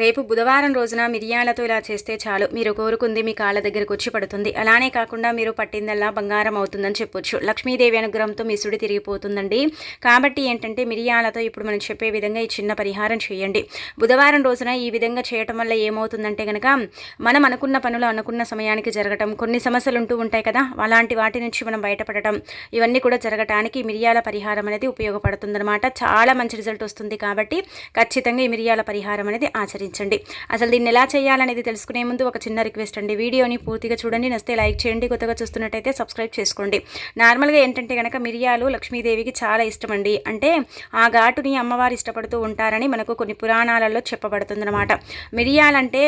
రేపు బుధవారం రోజున మిరియాలతో ఇలా చేస్తే చాలు. మీరు కోరుకుంది మీ కాళ్ళ దగ్గరకు వచ్చి పడుతుంది. అలానే కాకుండా మీరు పట్టిందల్లా బంగారం అవుతుందని చెప్పొచ్చు. లక్ష్మీదేవి అనుగ్రహంతో మీ సుడి తిరిగిపోతుందండి. కాబట్టి ఏంటంటే మిరియాలతో ఇప్పుడు మనం చెప్పే విధంగా ఈ చిన్న పరిహారం చేయండి. బుధవారం రోజున ఈ విధంగా చేయటం వల్ల ఏమవుతుందంటే కనుక మనం అనుకున్న పనులు అనుకున్న సమయానికి జరగటం కొన్ని సమస్యలు ఉంటూ ఉంటాయి కదా అలాంటి వాటి నుంచి మనం బయటపడటం ఇవన్నీ కూడా జరగటానికి మిరియాల పరిహారం అనేది ఉపయోగపడుతుందన్నమాట. చాలా మంచి రిజల్ట్ వస్తుంది కాబట్టి ఖచ్చితంగా ఈ మిరియాల పరిహారం అనేది ఆచరించండి ఆస్వాదించండి అసలు దీన్ని ఎలా చేయాలనేది తెలుసుకునే ముందు ఒక చిన్న రిక్వెస్ట్ అండి. వీడియోని పూర్తిగా చూడండి నస్తే లైక్ చేయండి కొత్తగా చూస్తున్నట్టయితే సబ్స్క్రైబ్ చేసుకోండి. నార్మల్గా ఏంటంటే కనుక మిరియాలు లక్ష్మీదేవికి చాలా ఇష్టం అండి. అంటే ఆ ఘాటుని అమ్మవారు ఇష్టపడుతూ ఉంటారని మనకు కొన్ని పురాణాలలో చెప్పబడుతుందన్నమాట. మిరియాలంటే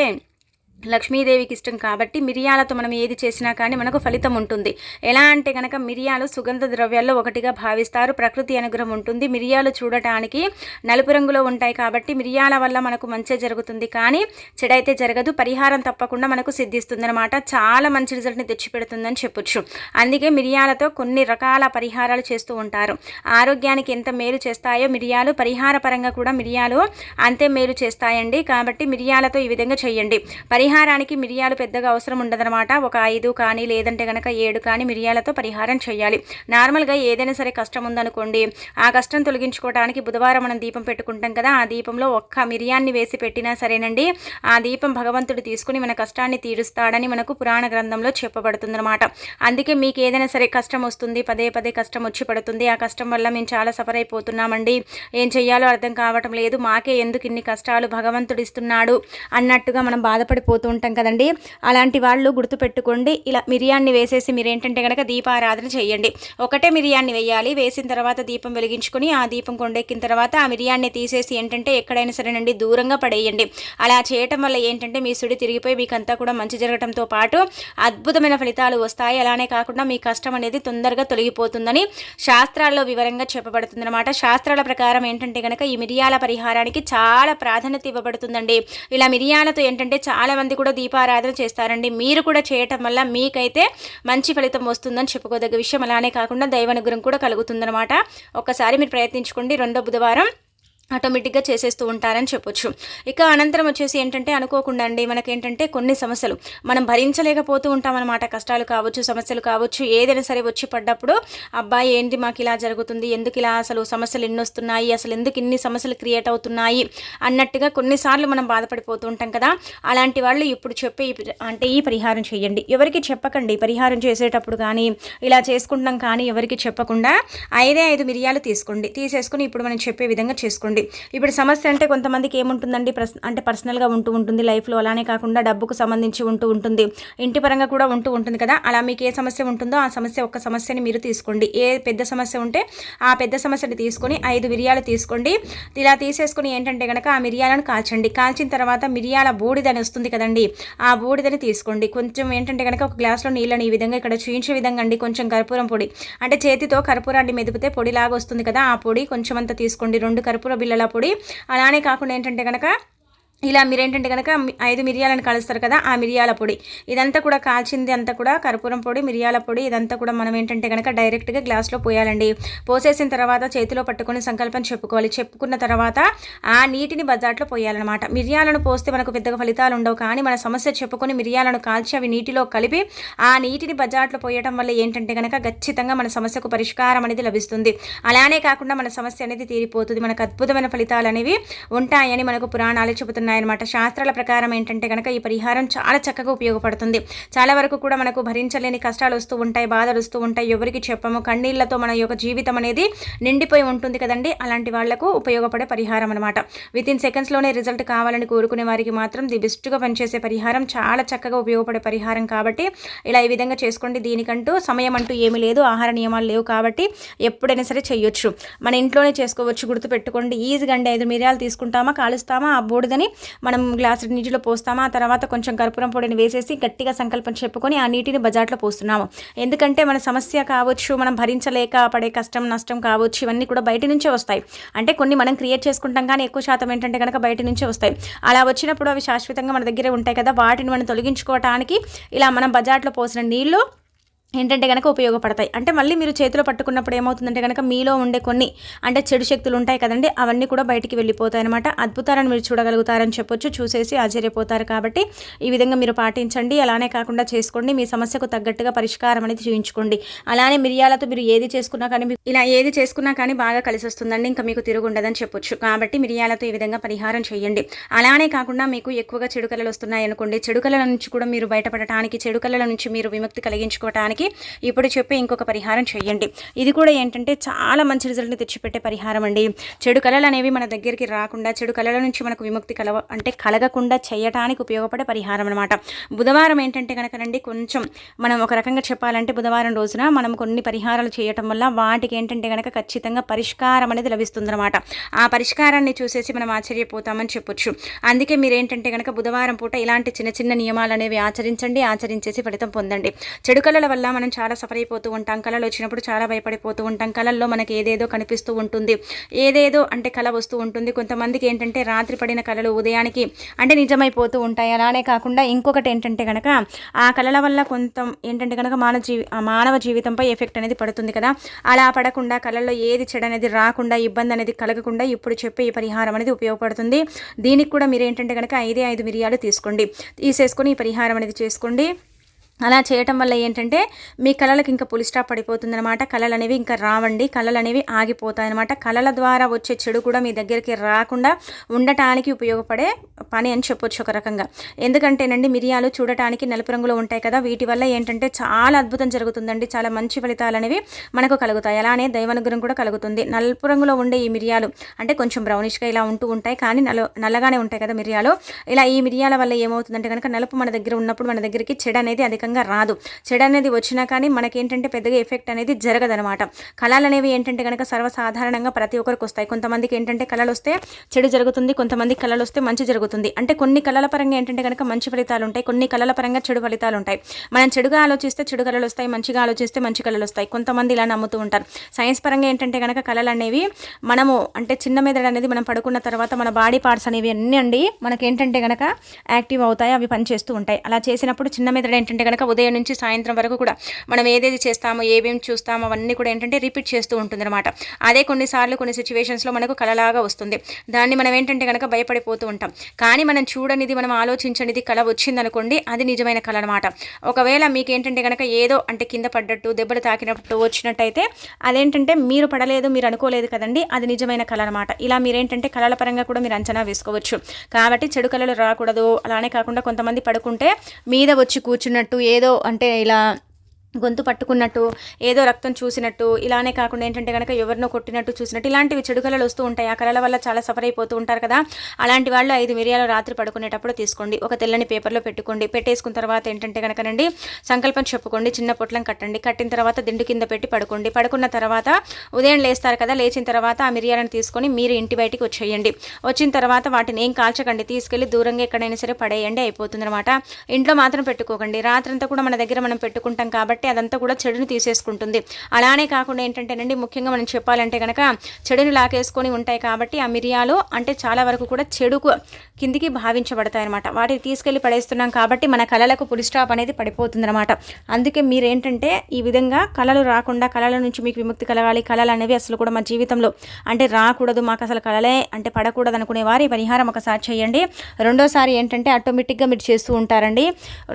లక్ష్మీదేవికి ఇష్టం కాబట్టి మిరియాలతో మనం ఏది చేసినా కానీ మనకు ఫలితం ఉంటుంది. ఎలా అంటే కనుక మిరియాలు సుగంధ ద్రవ్యాల్లో ఒకటిగా భావిస్తారు. ప్రకృతి అనుగ్రహం ఉంటుంది. మిరియాలు చూడటానికి నలుపు రంగులో ఉంటాయి కాబట్టి మిరియాల వల్ల మనకు మంచి జరుగుతుంది. కానీ చెడైతే జరగదు. పరిహారం తప్పకుండా మనకు సిద్ధిస్తుందన్నమాట. చాలా మంచి రిజల్ట్ని తెచ్చిపెడుతుందని చెప్పొచ్చు. అందుకే మిరియాలతో కొన్ని రకాల పరిహారాలు చేస్తూ ఉంటారు. ఆరోగ్యానికి ఎంత మేలు చేస్తాయో మిరియాలు పరిహార పరంగా కూడా మిరియాలు అంతే మేలు చేస్తాయండి. కాబట్టి మిరియాలతో ఈ విధంగా చేయండి. పరి పరిహారానికి మిరియాలు పెద్దగా అవసరం ఉండదనమాట ఒక ఐదు కానీ లేదంటే కనుక ఏడు కానీ మిరియాలతో పరిహారం చేయాలి. నార్మల్గా ఏదైనా సరే కష్టం ఉందనుకోండి ఆ కష్టం తొలగించుకోవడానికి బుధవారం మనం దీపం పెట్టుకుంటాం కదా ఆ దీపంలో ఒక్క మిరియాన్ని వేసి పెట్టినా సరేనండి. ఆ దీపం భగవంతుడు తీసుకుని మన కష్టాన్ని తీరుస్తాడని మనకు పురాణ గ్రంథంలో చెప్పబడుతుందన్నమాట. అందుకే మీకు ఏదైనా సరే కష్టం వస్తుంది పదే పదే కష్టం వచ్చి పడుతుంది. ఆ కష్టం వల్ల మేము చాలా సఫర్ అయిపోతున్నామండి. ఏం చెయ్యాలో అర్థం కావటం లేదు. మాకే ఎందుకు ఇన్ని కష్టాలు భగవంతుడు ఇస్తున్నాడు అన్నట్టుగా మనం బాధపడిపో పోతూ ఉంటాం కదండి. అలాంటి వాళ్ళు గుర్తుపెట్టుకోండి. ఇలా మిరియాన్ని వేసేసి మీరు ఏంటంటే కనుక దీపారాధన చేయండి. ఒకటే మిరియాన్ని వేయాలి. వేసిన తర్వాత దీపం వెలిగించుకొని ఆ దీపం కొండెక్కిన తర్వాత ఆ మిరియాన్ని తీసేసి ఏంటంటే ఎక్కడైనా సరేనండి దూరంగా పడేయండి. అలా చేయటం వల్ల ఏంటంటే మీ సుడి తిరిగిపోయి మీకంతా కూడా మంచి జరగడంతో పాటు అద్భుతమైన ఫలితాలు వస్తాయి. అలానే కాకుండా మీ కష్టం అనేది తొందరగా తొలగిపోతుందని శాస్త్రాల్లో వివరంగా చెప్పబడుతుందన్నమాట. శాస్త్రాల ప్రకారం ఏంటంటే కనుక ఈ మిరియాల పరిహారానికి చాలా ప్రాధాన్యత ఇవ్వబడుతుందండి. ఇలా మిరియాలతో ఏంటంటే చాలా మంది కూడా దీపారాధన చేస్తారండి. మీరు కూడా చేయటం వల్ల మీకైతే మంచి ఫలితం వస్తుందని చెప్పుకోదగ్గ విషయం. అలానే కాకుండా దైవానుగ్రహం కూడా కలుగుతుందన్నమాట. ఒక్కసారి మీరు ప్రయత్నించుకోండి. రెండో బుధవారం ఆటోమేటిక్గా చేసేస్తూ ఉంటారని చెప్పొచ్చు. ఇక అనంతరం వచ్చేసి ఏంటంటే అనుకోకుండా అండి మనకేంటంటే కొన్ని సమస్యలు. మనం భరించలేకపోతూ ఉంటామన్నమాట. కష్టాలు కావచ్చు సమస్యలు కావచ్చు ఏదైనా సరే వచ్చి పడ్డప్పుడు అబ్బాయి ఏంటి మాకు ఇలా జరుగుతుంది? ఎందుకు ఇలా అసలు సమస్యలు ఎన్ని వస్తున్నాయి? అసలు ఎందుకు ఇన్ని సమస్యలు క్రియేట్ అవుతున్నాయి? అన్నట్టుగా కొన్నిసార్లు మనం బాధపడిపోతూ ఉంటాం కదా. అలాంటి వాళ్ళు ఇప్పుడు చెప్పే అంటే ఈ పరిహారం చేయండి. ఎవరికి చెప్పకండి. పరిహారం చేసేటప్పుడు కానీ ఇలా చేసుకుంటాం కానీ ఎవరికి చెప్పకుండా ఐదే ఐదు మిరియాలు తీసుకోండి. తీసేసుకుని ఇప్పుడు మనం చెప్పే విధంగా చేసుకోండి. చేసుకోండి ఇప్పుడు సమస్య అంటే కొంతమందికి ఏముంటుందండి? అంటే పర్సనల్గా ఉంటూ ఉంటుంది లైఫ్లో. అలానే కాకుండా డబ్బుకు సంబంధించి ఉంటూ ఉంటుంది. ఇంటి పరంగా కూడా ఉంటూ ఉంటుంది కదా? అలా మీకు ఏ సమస్య ఉంటుందో ఆ సమస్య ఒక సమస్యని మీరు తీసుకోండి. ఏ పెద్ద సమస్య ఉంటే ఆ పెద్ద సమస్యని తీసుకొని ఐదు మిరియాలు తీసుకోండి. ఇలా తీసేసుకుని ఏంటంటే కనుక ఆ మిరియాలను కాల్చండి. కాల్చిన తర్వాత మిరియాల బూడిదని వస్తుంది కదండి. ఆ బూడిదని తీసుకోండి. కొంచెం ఏంటంటే కనుక ఒక గ్లాస్లో నీళ్ళని ఈ విధంగా ఇక్కడ చూయించే విధంగా అండి. కొంచెం కర్పూరం పొడి. అంటే చేతితో కర్పూరాన్ని మెదిపితే పొడిలాగా వస్తుంది కదా? ఆ పొడి కొంచెం అంత తీసుకోండి. రెండు కర్పూర పిల్లల పొడి. అలానే కాకుండా ఏంటంటే కనుక ఇలా మీరేంటంటే కనుక ఐదు మిరియాలను కలుస్తారు కదా ఆ మిరియాల పొడి. ఇదంతా కూడా కాల్చింది అంతా కూడా కర్పూరం పొడి మిరియాల పొడి ఇదంతా కూడా మనం ఏంటంటే కనుక డైరెక్ట్గా గ్లాస్లో పోయాలండి. పోసేసిన తర్వాత చేతిలో పట్టుకొని సంకల్పం చెప్పుకోవాలి. చెప్పుకున్న తర్వాత ఆ నీటిని బజాట్లో పోయాలన్నమాట. మిరియాలను పోస్తే మనకు పెద్దగా ఫలితాలు ఉండవు. కానీ మన సమస్య చెప్పుకొని మిరియాలను కాల్చి అవి నీటిలో కలిపి ఆ నీటిని బజాట్లో పోయటం వల్ల ఏంటంటే కనుక ఖచ్చితంగా మన సమస్యకు పరిష్కారం అనేది లభిస్తుంది. అలానే కాకుండా మన సమస్య అనేది తీరిపోతుంది. మనకు అద్భుతమైన ఫలితాలు అనేవి ఉంటాయని మనకు పురాణాలు చెబుతున్నాయి. ఉన్నాయన్నమాట. శాస్త్రాల ప్రకారం ఏంటంటే కనుక ఈ పరిహారం చాలా చక్కగా ఉపయోగపడుతుంది. చాలా వరకు కూడా మనకు భరించలేని కష్టాలు వస్తూ ఉంటాయి బాధలు వస్తూ ఉంటాయి. ఎవరికి చెప్పము. కన్నీళ్ళతో మన యొక్క జీవితం అనేది నిండిపోయి ఉంటుంది కదండి. అలాంటి వాళ్ళకు ఉపయోగపడే పరిహారం అనమాట విత్ ఇన్ సెకండ్స్లోనే రిజల్ట్ కావాలని కోరుకునే వారికి మాత్రం ది బెస్ట్గా పనిచేసే పరిహారం. చాలా చక్కగా ఉపయోగపడే పరిహారం కాబట్టి ఇలా ఈ విధంగా చేసుకోండి. దీనికంటూ సమయం అంటూ ఏమీ లేదు. ఆహార నియమాలు లేవు కాబట్టి ఎప్పుడైనా సరే చేయొచ్చు. మన ఇంట్లోనే చేసుకోవచ్చు. గుర్తుపెట్టుకోండి. ఈజీగా అండి. ఐదు మిరియాలు తీసుకుంటామా కాలుస్తామా? ఆ బూడిదని మనం గ్లాస్ నీటిలో పోస్తామా? ఆ తర్వాత కొంచెం కర్పూరం పొడిని వేసేసి గట్టిగా సంకల్పం చెప్పుకొని ఆ నీటిని బజార్లో పోస్తున్నాము. ఎందుకంటే మన సమస్య కావచ్చు మనం భరించలేక పడే కష్టం నష్టం కావచ్చు ఇవన్నీ కూడా బయట నుంచే వస్తాయి. అంటే కొన్ని మనం క్రియేట్ చేసుకుంటాం కానీ ఎక్కువ శాతం ఏంటంటే కనుక బయట నుంచే వస్తాయి. అలా వచ్చినప్పుడు అవి శాశ్వతంగా మన దగ్గరే ఉంటాయి కదా. వాటిని మనం తొలగించుకోవటానికి ఇలా మనం బజార్లో పోసిన నీళ్ళు ఏంటంటే కనుక ఉపయోగపడతాయి. అంటే మళ్ళీ మీరు చేతిలో పట్టుకున్నప్పుడు ఏమవుతుందంటే కనుక మీలో ఉండే కొన్ని అంటే చెడు శక్తులు ఉంటాయి కదండి అవన్నీ కూడా బయటికి వెళ్ళిపోతాయి అనమాట అద్భుతాలను మీరు చూడగలుగుతారని చెప్పొచ్చు. చూసేసి ఆశ్చర్యపోతారు కాబట్టి ఈ విధంగా మీరు పాటించండి. అలానే కాకుండా చేసుకోండి. మీ సమస్యకు తగ్గట్టుగా పరిష్కారం అనేది చూపించుకోండి అలానే మిరియాలతో మీరు ఏది చేసుకున్నా కానీ ఇలా ఏది చేసుకున్నా కానీ బాగా కలిసి వస్తుందండి. ఇంకా మీకు తిరుగుండదని చెప్పొచ్చు. కాబట్టి మిరియాలతో ఈ విధంగా పరిహారం చేయండి. అలానే కాకుండా మీకు ఎక్కువగా చెడు కళలు వస్తున్నాయి అనుకోండి చెడు కళల నుంచి కూడా మీరు బయటపడటానికి చెడు కళల నుంచి మీరు విముక్తి కలిగించుకోవటానికి మనకి ఇప్పుడు చెప్పే ఇంకొక పరిహారం చేయండి. ఇది కూడా ఏంటంటే చాలా మంచి రిజల్ట్ని తెచ్చిపెట్టే పరిహారం అండి. చెడు కళలు అనేవి మన దగ్గరికి రాకుండా చెడు కళల నుంచి మనకు విముక్తి కలవ అంటే కలగకుండా చేయటానికి ఉపయోగపడే పరిహారం అనమాట బుధవారం ఏంటంటే కనుకనండి కొంచెం మనం ఒక రకంగా చెప్పాలంటే బుధవారం రోజున మనం కొన్ని పరిహారాలు చేయటం వల్ల వాటికి ఏంటంటే కనుక ఖచ్చితంగా పరిష్కారం అనేది లభిస్తుందన్నమాట. ఆ పరిష్కారాన్ని చూసేసి మనం ఆశ్చర్యపోతామని చెప్పొచ్చు. అందుకే మీరు ఏంటంటే కనుక బుధవారం పూట ఇలాంటి చిన్న చిన్న నియమాలు అనేవి ఆచరించండి ఆచరించేసి ఫలితం పొందండి. చెడు కళల వల్ల మనం చాలా సఫర్ అయిపోతూ ఉంటాం. కళలు వచ్చినప్పుడు చాలా భయపడిపోతూ ఉంటాం. కళల్లో మనకి ఏదేదో కనిపిస్తూ ఉంటుంది. ఏదేదో అంటే కళ వస్తూ ఉంటుంది. కొంతమందికి ఏంటంటే రాత్రి పడిన కళలు ఉదయానికి అంటే నిజమైపోతూ ఉంటాయి. అలానే కాకుండా ఇంకొకటి ఏంటంటే కనుక ఆ కళల వల్ల కొంత ఏంటంటే కనుక మానవ జీవి మానవ జీవితంపై ఎఫెక్ట్ అనేది పడుతుంది కదా. అలా పడకుండా కళల్లో ఏది చెడు అనేది రాకుండా ఇబ్బంది అనేది కలగకుండా ఇప్పుడు చెప్పే ఈ పరిహారం అనేది ఉపయోగపడుతుంది. దీనికి కూడా మీరు ఏంటంటే కనుక ఐదే ఐదు మిరియాలు తీసుకోండి. తీసేసుకొని ఈ పరిహారం అనేది చేసుకోండి. అలా చేయటం వల్ల ఏంటంటే మీ కళలకు ఇంకా పులిస్టాప్ పడిపోతుందనమాట కళలు అనేవి ఇంకా రావండి. కళలు అనేవి ఆగిపోతాయి అనమాట కళల ద్వారా వచ్చే చెడు కూడా మీ దగ్గరికి రాకుండా ఉండటానికి ఉపయోగపడే పని అని చెప్పొచ్చు ఒక రకంగా. ఎందుకంటేనండి మిరియాలు చూడటానికి నలుపు రంగులో ఉంటాయి కదా. వీటి వల్ల ఏంటంటే చాలా అద్భుతం జరుగుతుందండి. చాలా మంచి ఫలితాలు అనేవి మనకు కలుగుతాయి. అలానే దైవానుగ్రహం కూడా కలుగుతుంది. నలుపు రంగులో ఉండే ఈ మిరియాలు అంటే కొంచెం బ్రౌనిష్గా ఇలా ఉంటూ ఉంటాయి. కానీ నల్ల నల్లగానే ఉంటాయి కదా మిరియాలు. ఇలా ఈ మిరియాల వల్ల ఏమవుతుందంటే కనుక నలుపు మన దగ్గర ఉన్నప్పుడు మన దగ్గరికి చెడు అనేది అధికంగా రకంగా రాదు. చెడు అనేది వచ్చినా కానీ మనకేంటంటే పెద్దగా ఎఫెక్ట్ అనేది జరగదనమాట కళలు అనేవి ఏంటంటే కనుక సర్వసాధారణంగా ప్రతి ఒక్కరికి వస్తాయి. కొంతమందికి ఏంటంటే కళలు వస్తే చెడు జరుగుతుంది కొంతమంది కళలు వస్తే మంచి జరుగుతుంది. అంటే కొన్ని కళల పరంగా ఏంటంటే కనుక మంచి ఫలితాలు ఉంటాయి కొన్ని కళల పరంగా చెడు ఫలితాలు ఉంటాయి మనం చెడుగా ఆలోచిస్తే చెడు కళలు వస్తాయి మంచిగా ఆలోచిస్తే మంచి కళలు వస్తాయి కొంతమంది ఇలా నమ్ముతూ ఉంటారు. సైన్స్ పరంగా ఏంటంటే కనుక కళలు అనేవి మనము అంటే చిన్న మెదడు అనేది మనం పడుకున్న తర్వాత మన బాడీ పార్ట్స్ అనేవి అన్నీ అండి మనకేంటంటే కనుక యాక్టివ్ అవుతాయి అవి పనిచేస్తూ ఉంటాయి. అలా చేసినప్పుడు చిన్న మెదడు ఏంటంటే కనుక ఉదయం నుంచి సాయంత్రం వరకు కూడా మనం ఏదేది చేస్తామో ఏమేమి చూస్తామో అవన్నీ కూడా ఏంటంటే రిపీట్ చేస్తూ ఉంటుందన్నమాట. అదే కొన్నిసార్లు కొన్ని సిచ్యువేషన్స్లో మనకు కలలాగా వస్తుంది. దాన్ని మనం ఏంటంటే కనుక భయపడిపోతూ ఉంటాం. కానీ మనం చూడనిది మనం ఆలోచించనిది కళ వచ్చిందనుకోండి అది నిజమైన కళ అనమాట ఒకవేళ మీకు ఏంటంటే కనుక ఏదో అంటే కింద పడ్డట్టు దెబ్బలు తాకినట్టు వచ్చినట్టయితే అదేంటంటే మీరు పడలేదు మీరు అనుకోలేదు కదండి అది నిజమైన కళ అనమాట ఇలా మీరేంటంటే కళల పరంగా కూడా మీరు అంచనా వేసుకోవచ్చు. కాబట్టి చెడు కళలు రాకూడదు. అలానే కాకుండా కొంతమంది పడుకుంటే మీద వచ్చి కూర్చున్నట్టు ఏదో అంటే ఇలా గొంతు పట్టుకున్నట్టు ఏదో రక్తం చూసినట్టు ఇలానే కాకుండా ఏంటంటే కనుక ఎవరినో కొట్టినట్టు చూసినట్టు ఇలాంటివి చెడు కళలు వస్తూ ఉంటాయి. ఆ కళల వల్ల చాలా సఫర్ అయిపోతూ ఉంటారు కదా. అలాంటి వాళ్ళు ఐదు మిరియాలు రాత్రి పడుకునేటప్పుడు తీసుకోండి. ఒక తెల్లని పేపర్లో పెట్టుకోండి. పెట్టేసుకున్న తర్వాత ఏంటంటే కనుకనండి సంకల్పం చెప్పుకోండి చిన్న పొట్లం కట్టండి. కట్టిన తర్వాత దిండు కింద పెట్టి పడుకోండి. పడుకున్న తర్వాత ఉదయం లేస్తారు కదా లేచిన తర్వాత ఆ మిరియాలను తీసుకొని మీరు ఇంటి బయటికి వచ్చేయండి. వచ్చిన తర్వాత వాటిని ఏం కాల్చకండి తీసుకెళ్ళి దూరంగా ఎక్కడైనా సరే పడేయండి అయిపోతుందన్నమాట. ఇంట్లో మాత్రం పెట్టుకోకండి. రాత్రంతా కూడా మన దగ్గర మనం పెట్టుకుంటాం కాబట్టి కాబట్టి అదంతా కూడా చెడుని తీసేసుకుంటుంది. అలానే కాకుండా ఏంటంటేనండి ముఖ్యంగా మనం చెప్పాలంటే కనుక చెడుని లాకేసుకొని ఉంటాయి కాబట్టి ఆ మిరియాలు అంటే చాలా వరకు కూడా చెడుకు కిందికి భావించబడతాయి అనమాట వాటిని తీసుకెళ్ళి పడేస్తున్నాం కాబట్టి మన కళలకు పులి స్టాప్ అనేది పడిపోతుందన్నమాట. అందుకే మీరేంటంటే ఈ విధంగా కళలు రాకుండా కళల నుంచి మీకు విముక్తి కలగాలి. కళలు అనేవి అసలు కూడా మా జీవితంలో అంటే రాకూడదు. మాకు అసలు కళలే అంటే పడకూడదు అనుకునే వారి పరిహారం ఒకసారి చేయండి. రెండోసారి ఏంటంటే ఆటోమేటిక్గా మీరు చేస్తూ ఉంటారండి.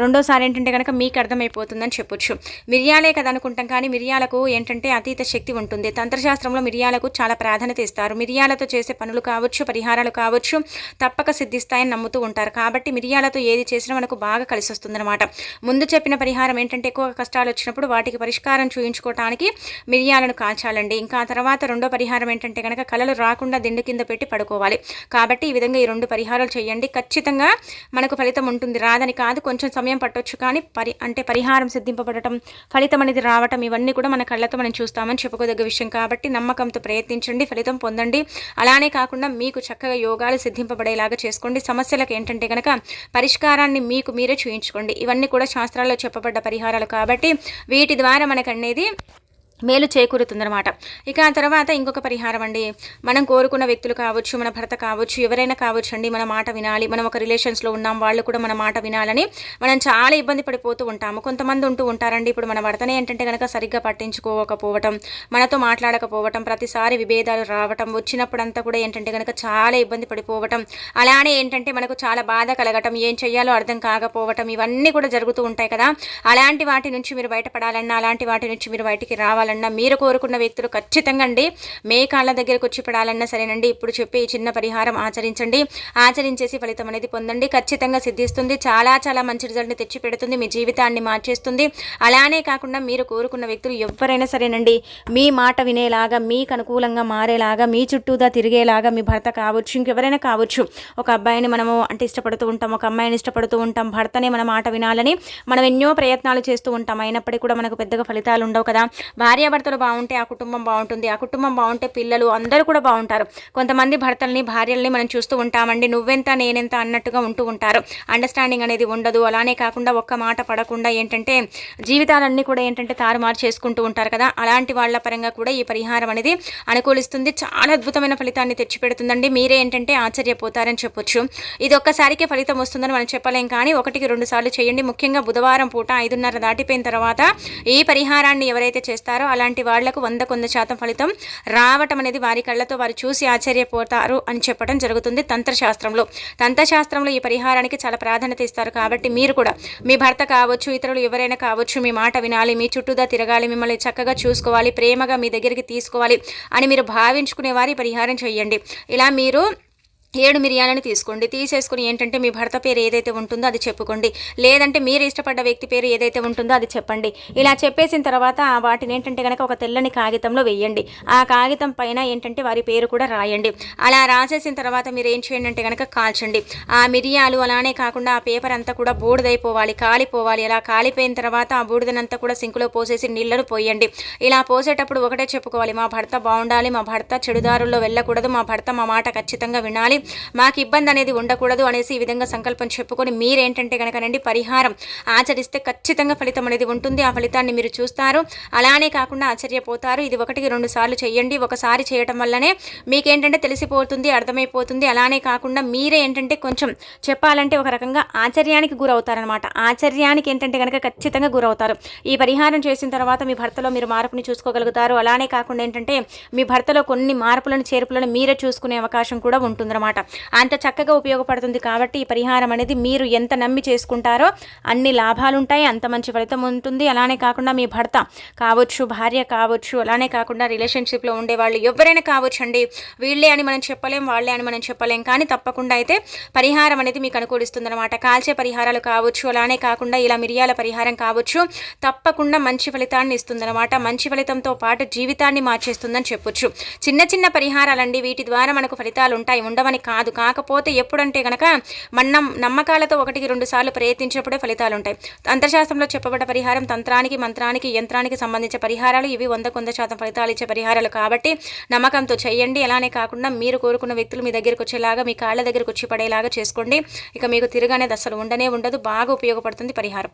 రెండోసారి ఏంటంటే కనుక మీకు అర్థమైపోతుందని చెప్పొచ్చు. మిరియాలే కదా అనుకుంటాం కానీ మిరియాలకు ఏంటంటే అతీత శక్తి ఉంటుంది. తంత్రశాస్త్రంలో మిరియాలకు చాలా ప్రాధాన్యత ఇస్తారు. మిరియాలతో చేసే పనులు కావచ్చు పరిహారాలు కావచ్చు తప్పక సిద్ధిస్తాయని నమ్ముతూ ఉంటారు. కాబట్టి మిరియాలతో ఏది చేసినా మనకు బాగా కలిసి వస్తుందన్నమాట ముందు చెప్పిన పరిహారం ఏంటంటే ఎక్కువ కష్టాలు వచ్చినప్పుడు వాటికి పరిష్కారం చూయించుకోవటానికి మిరియాలను కాల్చాలండి. ఇంకా తర్వాత రెండో పరిహారం ఏంటంటే కనుక కళలు రాకుండా దిండు కింద పెట్టి పడుకోవాలి. కాబట్టి ఈ విధంగా ఈ రెండు పరిహారాలు చేయండి. ఖచ్చితంగా మనకు ఫలితం ఉంటుంది. రాదని కాదు కొంచెం సమయం పట్టొచ్చు కానీ పరి అంటే పరిహారం సిద్ధింపబడటం ఫలితం అనేది రావటం ఇవన్నీ కూడా మన కళ్ళతో మనం చూస్తామని చెప్పుకోదగ్గ విషయం. కాబట్టి నమ్మకంతో ప్రయత్నించండి ఫలితం పొందండి. అలానే కాకుండా మీకు చక్కగా యోగాలు సిద్ధింపబడేలాగా చేసుకోండి. సమస్యలకు ఏంటంటే కనుక పరిష్కారాన్ని మీకు మీరే చూయించుకోండి. ఇవన్నీ కూడా శాస్త్రాల్లో చెప్పబడ్డ పరిహారాలు కాబట్టి వీటి ద్వారా మనకనేది మేలు చేకూరుతుందనమాట ఇక ఆ తర్వాత ఇంకొక పరిహారం అండి. మనం కోరుకున్న వ్యక్తులు కావచ్చు మన భర్త కావచ్చు ఎవరైనా కావచ్చు అండి మన మాట వినాలి. మనం ఒక రిలేషన్స్లో ఉన్నాం వాళ్ళు కూడా మన మాట వినాలని మనం చాలా ఇబ్బంది పడిపోతూ ఉంటాము. కొంతమంది ఉంటూ ఉంటారండి. ఇప్పుడు మన భర్తనే ఏంటంటే కనుక సరిగ్గా పట్టించుకోకపోవటం మనతో మాట్లాడకపోవటం ప్రతిసారి విభేదాలు రావటం వచ్చినప్పుడంతా కూడా ఏంటంటే కనుక చాలా ఇబ్బంది పడిపోవటం అలానే ఏంటంటే మనకు చాలా బాధ కలగటం ఏం చేయాలో అర్థం కాకపోవటం ఇవన్నీ కూడా జరుగుతూ ఉంటాయి కదా. అలాంటి వాటి నుంచి మీరు బయటపడాలన్నా అలాంటి వాటి నుంచి మీరు బయటికి రావాలన్నా పడాలన్నా మీరు కోరుకున్న వ్యక్తులు ఖచ్చితంగా అండి. మే కాళ్ళ దగ్గరకు వచ్చి పడాలన్నా సరేనండి. ఇప్పుడు చెప్పే ఈ చిన్న పరిహారం ఆచరించండి. ఆచరించేసి ఫలితం అనేది పొందండి. ఖచ్చితంగా సిద్ధిస్తుంది. చాలా చాలా మంచి రిజల్ట్ని తెచ్చి పెడుతుంది. మీ జీవితాన్ని మార్చేస్తుంది. అలానే కాకుండా మీరు కోరుకున్న వ్యక్తులు ఎవరైనా సరేనండి. మీ మాట వినేలాగా మీకు అనుకూలంగా మారేలాగా మీ చుట్టూదా తిరిగేలాగా మీ భర్త కావచ్చు ఇంకెవరైనా కావచ్చు. ఒక అబ్బాయిని మనము అంటే ఇష్టపడుతూ ఉంటాం ఒక అమ్మాయిని ఇష్టపడుతూ ఉంటాం భర్తనే మన మాట వినాలని మనం ఎన్నో ప్రయత్నాలు చేస్తూ ఉంటాం. అయినప్పటికీ కూడా మనకు పెద్దగా ఫలితాలు ఉండవు కదా. భార్య భార్యాభర్తలు బాగుంటే ఆ కుటుంబం బాగుంటుంది ఆ కుటుంబం బాగుంటే పిల్లలు అందరూ కూడా బాగుంటారు. కొంతమంది భర్తల్ని భార్యల్ని మనం చూస్తూ ఉంటామండి. నువ్వెంత నేనెంత అన్నట్టుగా ఉంటూ ఉంటారు. అండర్స్టాండింగ్ అనేది ఉండదు. అలానే కాకుండా ఒక్క మాట పడకుండా ఏంటంటే జీవితాలన్నీ కూడా ఏంటంటే తారుమారు చేసుకుంటూ ఉంటారు కదా. అలాంటి వాళ్ళ పరంగా కూడా ఈ పరిహారం అనేది అనుకూలిస్తుంది. చాలా అద్భుతమైన ఫలితాన్ని తెచ్చిపెడుతుందండి. మీరే ఏంటంటే ఆశ్చర్యపోతారని చెప్పొచ్చు. ఇది ఒక్కసారికే ఫలితం వస్తుందని మనం చెప్పలేం. కానీ ఒకటికి రెండు సార్లు చేయండి. ముఖ్యంగా బుధవారం పూట ఐదున్నర దాటిపోయిన తర్వాత ఈ పరిహారాన్ని ఎవరైతే చేస్తారో అలాంటి వాళ్ళకు వంద కొంద శాతం ఫలితం రావటం అనేది వారి కళ్ళతో వారు చూసి ఆశ్చర్యపోతారు అని చెప్పడం జరుగుతుంది తంత్రశాస్త్రంలో. తంత్రశాస్త్రంలో ఈ పరిహారానికి చాలా ప్రాధాన్యత ఇస్తారు కాబట్టి మీరు కూడా మీ భర్త కావచ్చు ఇతరులు ఎవరైనా కావచ్చు మీ మాట వినాలి మీ చుట్టూదా తిరగాలి మిమ్మల్ని చక్కగా చూసుకోవాలి ప్రేమగా మీ దగ్గరికి తీసుకోవాలి అని మీరు భావించుకునే వారి పరిహారం చేయండి. ఇలా మీరు ఏడు మిరియాలని తీసుకోండి. తీసేసుకుని ఏంటంటే మీ భర్త పేరు ఏదైతే ఉంటుందో అది చెప్పుకోండి. లేదంటే మీరు ఇష్టపడ్డ వ్యక్తి పేరు ఏదైతే ఉంటుందో అది చెప్పండి. ఇలా చెప్పేసిన తర్వాత వాటిని ఏంటంటే కనుక ఒక తెల్లని కాగితంలో వేయండి. ఆ కాగితం పైన ఏంటంటే వారి పేరు కూడా రాయండి. అలా రాసేసిన తర్వాత మీరు ఏం చేయండి అంటే కనుక కాల్చండి. ఆ మిరియాలు అలానే కాకుండా ఆ పేపర్ అంతా కూడా బూడిదైపోవాలి కాలిపోవాలి. అలా కాలిపోయిన తర్వాత ఆ బూడిదనంతా కూడా సింకులో పోసేసి నీళ్ళను పోయండి. ఇలా పోసేటప్పుడు ఒకటే చెప్పుకోవాలి. మా భర్త బాగుండాలి మా భర్త చెడుదారుల్లో వెళ్ళకూడదు మా భర్త మా మాట ఖచ్చితంగా వినాలి మాకు ఇబ్బంది అనేది ఉండకూడదు అనేసి ఈ విధంగా సంకల్పం చెప్పుకొని మీరేంటంటే కనుకనండి పరిహారం ఆచరిస్తే ఖచ్చితంగా ఫలితం అనేది ఉంటుంది. ఆ ఫలితాన్ని మీరు చూస్తారు. అలానే కాకుండా ఆశ్చర్యపోతారు. ఇది ఒకటికి రెండు సార్లు చేయండి. ఒకసారి చేయటం వల్లనే మీకేంటంటే తెలిసిపోతుంది అర్థమైపోతుంది. అలానే కాకుండా మీరే ఏంటంటే కొంచెం చెప్పాలంటే ఒక రకంగా ఆశ్చర్యానికి గురవుతారనమాట. ఆశ్చర్యానికి ఏంటంటే కనుక ఖచ్చితంగా గురవుతారు. ఈ పరిహారం చేసిన తర్వాత మీ భర్తలో మీరు మార్పుని చూసుకోగలుగుతారు. అలానే కాకుండా ఏంటంటే మీ భర్తలో కొన్ని మార్పులను చేర్పులను మీరే చూసుకునే అవకాశం కూడా ఉంటుందన్నమాట. అంత చక్కగా ఉపయోగపడుతుంది కాబట్టి ఈ పరిహారం అనేది మీరు ఎంత నమ్మి చేసుకుంటారో అన్ని లాభాలు ఉంటాయి అంత మంచి ఫలితం ఉంటుంది. అలానే కాకుండా మీ భర్త కావచ్చు భార్య కావచ్చు అలానే కాకుండా రిలేషన్షిప్లో ఉండేవాళ్ళు ఎవరైనా కావచ్చు అండి వీళ్ళే అని మనం చెప్పలేం వాళ్ళే అని మనం చెప్పలేం. కానీ తప్పకుండా అయితే పరిహారం అనేది మీకు అనుకూలిస్తుంది అనమాట కాల్చే పరిహారాలు కావచ్చు అలానే కాకుండా ఇలా మిరియాల పరిహారం కావచ్చు తప్పకుండా మంచి ఫలితాన్ని ఇస్తుందన్నమాట. మంచి ఫలితంతో పాటు జీవితాన్ని మార్చేస్తుందని చెప్పొచ్చు. చిన్న చిన్న పరిహారాలండి వీటి ద్వారా మనకు ఫలితాలు ఉంటాయి ఉండవని కాదు. కాకపోతే ఎప్పుడంటే కనుక మనం నమ్మకాలతో ఒకటికి రెండు సార్లు ప్రయత్నించినప్పుడే ఫలితాలు ఉంటాయి తంత్రశాస్త్రంలో చెప్పబడ్డ పరిహారం తంత్రానికి మంత్రానికి యంత్రానికి సంబంధించిన పరిహారాలు. ఇవి వంద కొంద శాతం ఫలితాలు ఇచ్చే పరిహారాలు. కాబట్టి నమ్మకంతో చేయండి అలానే కాకుండా మీరు కోరుకున్న వ్యక్తులు మీ దగ్గరకు వచ్చేలాగా మీ కాళ్ళ దగ్గరకు వచ్చి పడేలాగా చేసుకోండి. ఇక మీకు తిరగనేది అసలు ఉండనే ఉండదు. బాగా ఉపయోగపడుతుంది పరిహారం.